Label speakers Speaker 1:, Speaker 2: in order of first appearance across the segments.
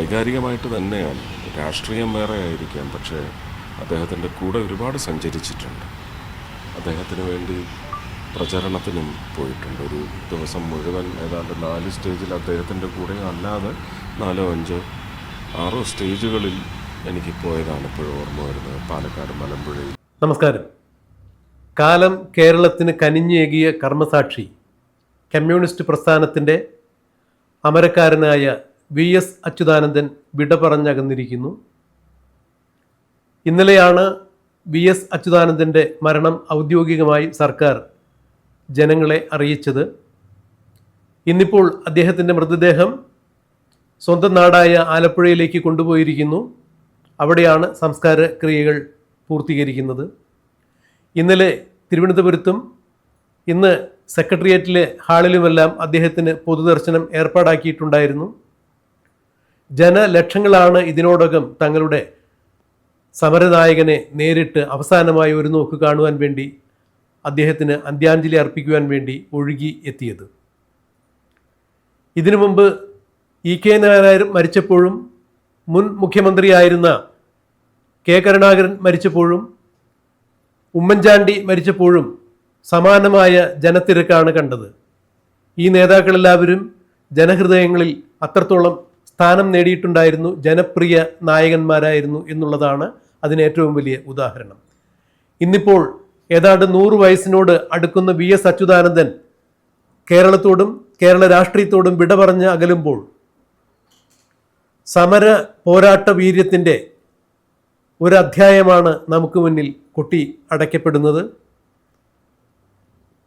Speaker 1: വൈകാരികമായിട്ട് തന്നെയാണ്. രാഷ്ട്രീയം വേറെ ആയിരിക്കാം പക്ഷേ അദ്ദേഹത്തിന്റെ കൂടെ ഒരുപാട് സഞ്ചരിച്ചിട്ടുണ്ട്. അദ്ദേഹത്തിന് വേണ്ടി പ്രചരണത്തിനും പോയിട്ടുണ്ട്. ഒരു ദിവസം മുഴുവൻ ഏതാണ്ട് നാല് സ്റ്റേജിൽ അദ്ദേഹത്തിന്റെ കൂടെ അല്ലാതെ നാലോ അഞ്ചോ ആറോ സ്റ്റേജുകളിൽ എനിക്ക് പോയതാണ് ഇപ്പോഴും ഓർമ്മ വരുന്നത്. പാലക്കാട് മലമ്പുഴയിൽ.
Speaker 2: നമസ്കാരം. കാലം കേരളത്തിന് കനിഞ്ഞേകിയ കർമ്മസാക്ഷി കമ്മ്യൂണിസ്റ്റ് പ്രസ്ഥാനത്തിന്റെ അമരക്കാരനായ വി എസ് അച്യുതാനന്ദൻ വിട പറഞ്ഞകന്നിരിക്കുന്നു. ഇന്നലെയാണ് വി എസ് അച്യുതാനന്ദന്റെ മരണം ഔദ്യോഗികമായി സർക്കാർ ജനങ്ങളെ അറിയിച്ചത്. ഇന്നിപ്പോൾ അദ്ദേഹത്തിന്റെ മൃതദേഹം സ്വന്തം നാടായ ആലപ്പുഴയിലേക്ക് കൊണ്ടുപോയിരിക്കുന്നു. അവിടെയാണ് സംസ്കാര ക്രിയകൾ പൂർത്തീകരിക്കുന്നത്. ഇന്നലെ തിരുവനന്തപുരത്തും ഇന്ന് സെക്രട്ടേറിയറ്റിലെ ഹാളിലുമെല്ലാം അദ്ദേഹത്തിന് പൊതുദർശനം ഏർപ്പാടാക്കിയിട്ടുണ്ടായിരുന്നു. ജനലക്ഷങ്ങളാണ് ഇതിനോടകം തങ്ങളുടെ സമരനായകനെ നേരിട്ട് അവസാനമായി ഒരു നോക്ക് കാണുവാൻ വേണ്ടി അദ്ദേഹത്തിന് അന്ത്യാഞ്ജലി അർപ്പിക്കുവാൻ വേണ്ടി ഒഴുകി എത്തിയത്. ഇതിനു മുമ്പ് ഇ കെ നായർ മരിച്ചപ്പോഴും മുൻ മുഖ്യമന്ത്രിയായിരുന്ന കെ കരുണാകരൻ മരിച്ചപ്പോഴും ഉമ്മൻചാണ്ടി മരിച്ചപ്പോഴും സമാനമായ ജനത്തിരക്കാണ് കണ്ടത്. ഈ നേതാക്കളെല്ലാവരും ജനഹൃദയങ്ങളിൽ അത്രത്തോളം സ്ഥാനം നേടിയിട്ടുണ്ടായിരുന്നു ജനപ്രിയ നായകന്മാരായിരുന്നു എന്നുള്ളതാണ് അതിന് ഏറ്റവും വലിയ ഉദാഹരണം. ഇന്നിപ്പോൾ ഏതാണ്ട് നൂറ് വയസ്സിനോട് അടുക്കുന്ന വി എസ് അച്യുതാനന്ദൻ കേരളത്തോടും കേരള രാഷ്ട്രീയത്തോടും വിട പറഞ്ഞ് അകലുമ്പോൾ സമര പോരാട്ട വീര്യത്തിന്റെ ഒരു അധ്യായമാണ് നമുക്ക് മുന്നിൽ കൊട്ടി അടയ്ക്കപ്പെടുന്നത്.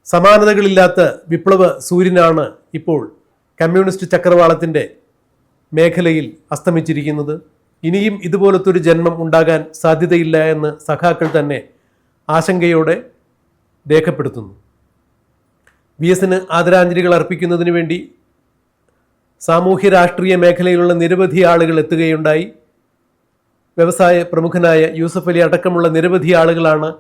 Speaker 2: സമാനതകളില്ലാത്ത വിപ്ലവ സൂര്യനാണ് ഇപ്പോൾ കമ്മ്യൂണിസ്റ്റ് ചക്രവാളത്തിന്റെ മേഖലയിൽ അസ്തമിച്ചിരിക്കുന്നത്. ഇനിയും ഇതുപോലത്തെ ഒരു ജന്മം ഉണ്ടാകാൻ സാധ്യതയില്ല എന്ന് സഖാക്കൾ തന്നെ ആശങ്കയോടെ രേഖപ്പെടുത്തുന്നു. വി എസിന് ആദരാഞ്ജലികൾ അർപ്പിക്കുന്നതിന് വേണ്ടി സാമൂഹ്യ രാഷ്ട്രീയ മേഖലയിലുള്ള നിരവധി ആളുകൾ എത്തുകയുണ്ടായി. വ്യവസായ പ്രമുഖനായ യൂസഫ് അലി അടക്കമുള്ള നിരവധി ആളുകളാണ്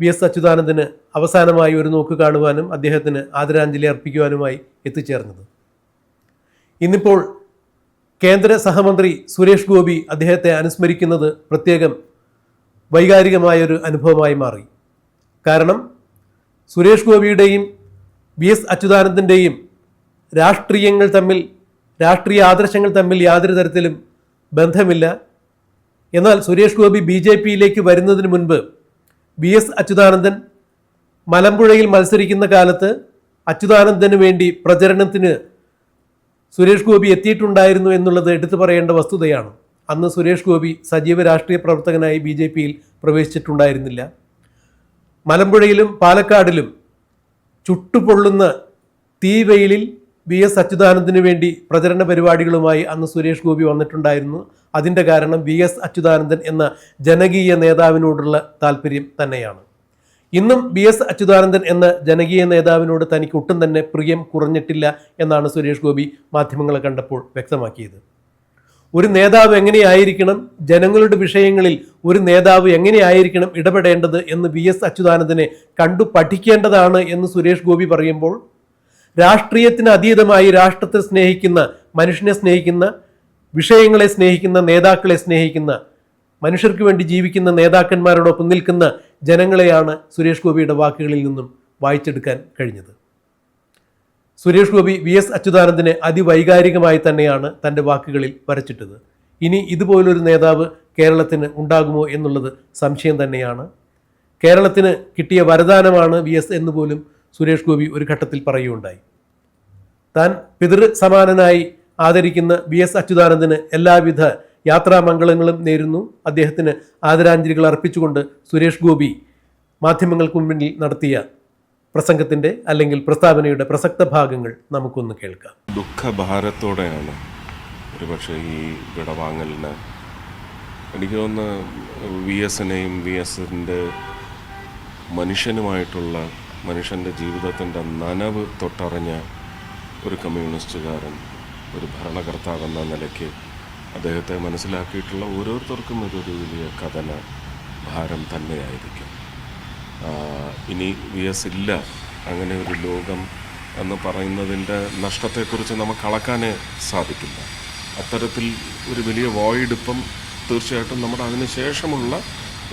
Speaker 2: വി എസ് അച്യുതാനന്ദന് അവസാനമായി ഒരു നോക്ക് കാണുവാനും അദ്ദേഹത്തിന് ആദരാഞ്ജലി അർപ്പിക്കുവാനുമായി എത്തിച്ചേർന്നത്. ഇന്നിപ്പോൾ കേന്ദ്ര സഹമന്ത്രി സുരേഷ് ഗോപി അദ്ദേഹത്തെ അനുസ്മരിക്കുന്നത് പ്രത്യേകം വൈകാരികമായൊരു അനുഭവമായി മാറി. കാരണം സുരേഷ് ഗോപിയുടെയും വി എസ് അച്യുതാനന്ദന്റെയും രാഷ്ട്രീയങ്ങൾ തമ്മിൽ രാഷ്ട്രീയ ആദർശങ്ങൾ തമ്മിൽ യാതൊരു തരത്തിലും ബന്ധമില്ല. എന്നാൽ സുരേഷ് ഗോപി ബി ജെ പിയിലേക്ക് വരുന്നതിന് മുൻപ് വി എസ് അച്യുതാനന്ദൻ മലമ്പുഴയിൽ മത്സരിക്കുന്ന കാലത്ത് അച്യുതാനന്ദന് വേണ്ടി പ്രചരണത്തിന് സുരേഷ് ഗോപി എത്തിയിട്ടുണ്ടായിരുന്നു എന്നുള്ളത് എടുത്തു പറയേണ്ട വസ്തുതയാണ്. അന്ന് സുരേഷ് ഗോപി സജീവ രാഷ്ട്രീയ പ്രവർത്തകനായി ബി ജെ പിയിൽ പ്രവേശിച്ചിട്ടുണ്ടായിരുന്നില്ല. മലമ്പുഴയിലും പാലക്കാടിലും ചുട്ടുപൊള്ളുന്ന തീവെയിലിൽ വി എസ് അച്യുതാനന്ദന് വേണ്ടി പ്രചരണ പരിപാടികളുമായി അന്ന് സുരേഷ് ഗോപി വന്നിട്ടുണ്ടായിരുന്നു. അതിന്റെ കാരണം വി എസ് അച്യുതാനന്ദൻ എന്ന ജനകീയ നേതാവിനോടുള്ള താല്പര്യം തന്നെയാണ്. ഇന്നും ബി എസ് അച്യുതാനന്ദൻ എന്ന ജനകീയ നേതാവിനോട് തനിക്ക് ഒട്ടും തന്നെ പ്രിയം കുറഞ്ഞിട്ടില്ല എന്നാണ് സുരേഷ് ഗോപി മാധ്യമങ്ങളെ കണ്ടപ്പോൾ വ്യക്തമാക്കിയത്. ഒരു നേതാവ് എങ്ങനെയായിരിക്കണം ജനങ്ങളുടെ വിഷയങ്ങളിൽ ഒരു നേതാവ് എങ്ങനെയായിരിക്കണം ഇടപെടേണ്ടത് എന്ന് വി എസ് അച്യുതാനന്ദനെ കണ്ടു പഠിക്കേണ്ടതാണ് എന്ന് സുരേഷ് ഗോപി പറയുമ്പോൾ രാഷ്ട്രീയത്തിന് അതീതമായി രാഷ്ട്രത്തെ സ്നേഹിക്കുന്ന മനുഷ്യനെ സ്നേഹിക്കുന്ന വിഷയങ്ങളെ സ്നേഹിക്കുന്ന നേതാക്കളെ സ്നേഹിക്കുന്ന മനുഷ്യർക്ക് വേണ്ടി ജീവിക്കുന്ന നേതാക്കന്മാരോടൊപ്പം നിൽക്കുന്ന ജനങ്ങളെയാണ് സുരേഷ് ഗോപിയുടെ വാക്കുകളിൽ നിന്നും വായിച്ചെടുക്കാൻ കഴിഞ്ഞത്. സുരേഷ് ഗോപി വി എസ് അച്യുതാനന്ദനെ അതിവൈകാരികമായി തന്നെയാണ് തന്റെ വാക്കുകളിൽ വരച്ചിട്ടത്. ഇനി ഇതുപോലൊരു നേതാവ് കേരളത്തിന് ഉണ്ടാകുമോ എന്നുള്ളത് സംശയം തന്നെയാണ്. കേരളത്തിന് കിട്ടിയ വരദാനമാണ് വി എസ് എന്ന് പോലും സുരേഷ് ഗോപി ഒരു ഘട്ടത്തിൽ പറയുകയുണ്ടായി. താൻ പിതൃ സമാനനായി ആദരിക്കുന്ന വി എസ് അച്യുതാനന്ദന് എല്ലാവിധ യാത്രാമംഗളങ്ങളും നേരുന്നു. അദ്ദേഹത്തിന് ആദരാഞ്ജലികൾ അർപ്പിച്ചുകൊണ്ട് സുരേഷ് ഗോപി മാധ്യമങ്ങൾക്ക് മുന്നിൽ നടത്തിയ പ്രസംഗത്തിന്റെ അല്ലെങ്കിൽ പ്രസ്താവനയുടെ പ്രസക്ത ഭാഗങ്ങൾ നമുക്കൊന്ന് കേൾക്കാം.
Speaker 1: ദുഃഖഭാരത്തോടെയാണ് ഒരുപക്ഷെ ഈ വിടവാങ്ങലിന് എനിക്ക് തോന്നുന്ന വി എസിനെയും വി എസിന്റെ മനുഷ്യനുമായിട്ടുള്ള മനുഷ്യന്റെ ജീവിതത്തിന്റെ നനവ് തൊട്ടറിഞ്ഞ ഒരു കമ്മ്യൂണിസ്റ്റുകാരൻ ഒരു ഭരണകർത്താവെന്ന നിലയ്ക്ക് അദ്ദേഹത്തെ മനസ്സിലാക്കിയിട്ടുള്ള ഓരോരുത്തർക്കും ഇതൊരു വലിയ കഥന ഭാരം തന്നെയായിരിക്കും. ഇനി വി എസ് ഇല്ല അങ്ങനെ ഒരു ലോകം എന്ന് പറയുന്നതിന്റെ നഷ്ടത്തെക്കുറിച്ച് നമുക്ക് അളക്കാനേ സാധിക്കില്ല. അത്തരത്തിൽ ഒരു വലിയ വോയിഡ് ഇപ്പം തീർച്ചയായിട്ടും നമ്മുടെ അതിനുശേഷമുള്ള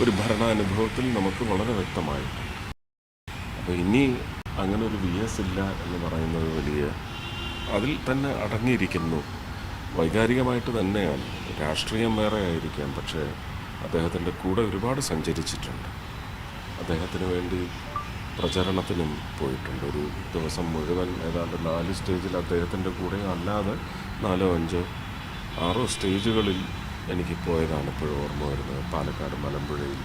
Speaker 1: ഒരു ഭരണാനുഭവത്തിൽ നമുക്ക് വളരെ വ്യക്തമായിട്ടുണ്ട്. അപ്പോൾ ഇനി അങ്ങനെ ഒരു വി എസ് ഇല്ല എന്ന് പറയുന്നത് വലിയ അതിൽ തന്നെ അടങ്ങിയിരിക്കുന്നു വൈകാരികമായിട്ട് തന്നെയാണ്. രാഷ്ട്രീയം വേറെ ആയിരിക്കാം. പക്ഷേ അദ്ദേഹത്തിന്റെ കൂടെ ഒരുപാട് സഞ്ചരിച്ചിട്ടുണ്ട്. അദ്ദേഹത്തിന് വേണ്ടി പ്രചരണത്തിനും പോയിട്ടുണ്ട്. ഒരു ദിവസം മുഴുവൻ ഏതാണ്ട് നാല് സ്റ്റേജിൽ അദ്ദേഹത്തിന്റെ കൂടെ അല്ലാതെ നാലോ അഞ്ചോ ആറോ സ്റ്റേജുകളിൽ എനിക്ക് പോയതാണ് ഇപ്പോഴും ഓർമ്മ വരുന്നത്. പാലക്കാട് മലമ്പുഴയിൽ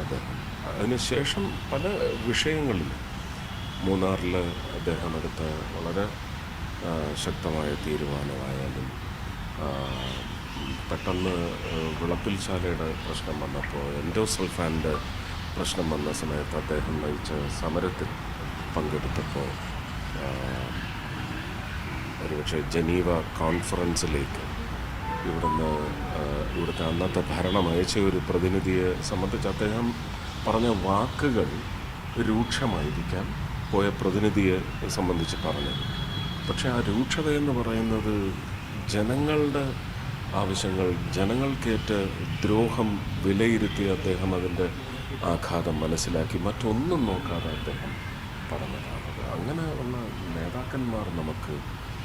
Speaker 1: അദ്ദേഹം. അതിനുശേഷം പല വിഷയങ്ങളിൽ മൂന്നാറിൽ അദ്ദേഹം എടുത്ത വളരെ ശക്തമായ തീരുമാനമായാലും പെട്ടെന്ന് വിളപ്പിൽ ശാലയുടെ പ്രശ്നം വന്നപ്പോൾ എൻഡോസൾഫാന്റെ പ്രശ്നം വന്ന സമയത്ത് അദ്ദേഹം നയിച്ച സമരത്തിൽ പങ്കെടുത്തപ്പോൾ ഒരുപക്ഷെ ജനീവ കോൺഫറൻസിലേക്ക് ഇവിടുന്ന് ഇവിടുത്തെ അന്നത്തെ ഭരണം അയച്ച ഒരു പ്രതിനിധിയെ സംബന്ധിച്ച് അദ്ദേഹം പറഞ്ഞ വാക്കുകൾ രൂക്ഷമായിരിക്കാം പോയ പ്രതിനിധിയെ സംബന്ധിച്ച് പറഞ്ഞത്. പക്ഷേ ആ രൂക്ഷത എന്ന് പറയുന്നത് ജനങ്ങളുടെ ആവശ്യങ്ങൾ ജനങ്ങൾക്കേറ്റ ദ്രോഹം വിലയിരുത്തി അദ്ദേഹം അതിന്റെ ആഘാതം മനസ്സിലാക്കി. മറ്റൊന്നും നോക്കാതെ അദ്ദേഹം പറഞ്ഞതാണത് അങ്ങനെ ഉള്ള നേതാക്കന്മാർ നമുക്ക്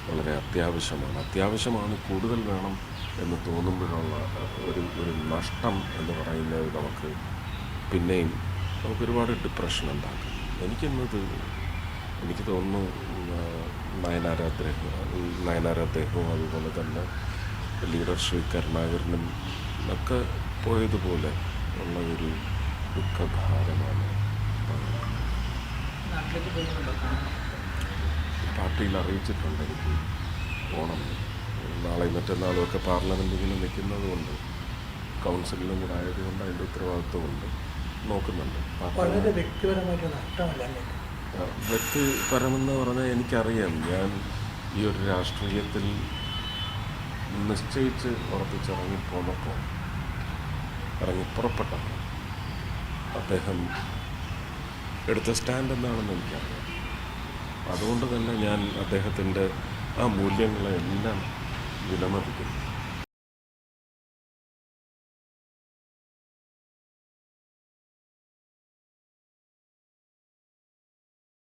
Speaker 1: വളരെ അത്യാവശ്യമാണ്. അത്യാവശ്യമാണ് കൂടുതൽ വേണം എന്ന് തോന്നുമ്പോഴുള്ള ഒരു ഒരു നഷ്ടം എന്ന് പറയുന്നത് നമുക്ക് പിന്നെയും നമുക്കൊരുപാട് ഡിപ്രഷൻ ഉണ്ടാക്കും എനിക്കെന്നത് എനിക്ക് തോന്നുന്നു നയനാർ അദ്ദേഹം നയനാര അദ്ദേഹവും അതുപോലെ തന്നെ ലീഡർ ശ്രീ കരുണാകരനും ഒക്കെ പോയതുപോലെ ഉള്ള ഒരു ദുഃഖഭാരമാണ് പാർട്ടിയിൽ അറിയിച്ചിട്ടുണ്ട് എനിക്ക് പോകണം നാളെ മറ്റന്നാളും ഒക്കെ പാർലമെന്റിൽ നിൽക്കുന്നത് കൊണ്ട് കൗൺസിലിനും കൂടെ ആയതുകൊണ്ട് അതിന്റെ ഉത്തരവാദിത്വമുണ്ട്. നോക്കുന്നുണ്ട്.
Speaker 3: വളരെ വ്യക്തിപരമായിട്ട് നഷ്ടമല്ല
Speaker 1: വ്യക്തിപരമെന്ന് പറഞ്ഞാൽ എനിക്കറിയാം. ഞാൻ ഈ ഒരു രാഷ്ട്രീയത്തിൽ നിശ്ചയിച്ച് ഉറപ്പിച്ചിറങ്ങി പോന്നപ്പോൾ ഇറങ്ങി പുറപ്പെട്ടപ്പോൾ അദ്ദേഹം എടുത്ത സ്റ്റാൻഡ് എന്താണെന്ന് എനിക്കറിയാം. അതുകൊണ്ട് തന്നെ ഞാൻ അദ്ദേഹത്തിന്റെ ആ മൂല്യങ്ങളെല്ലാം വിലമതിക്കുന്നു.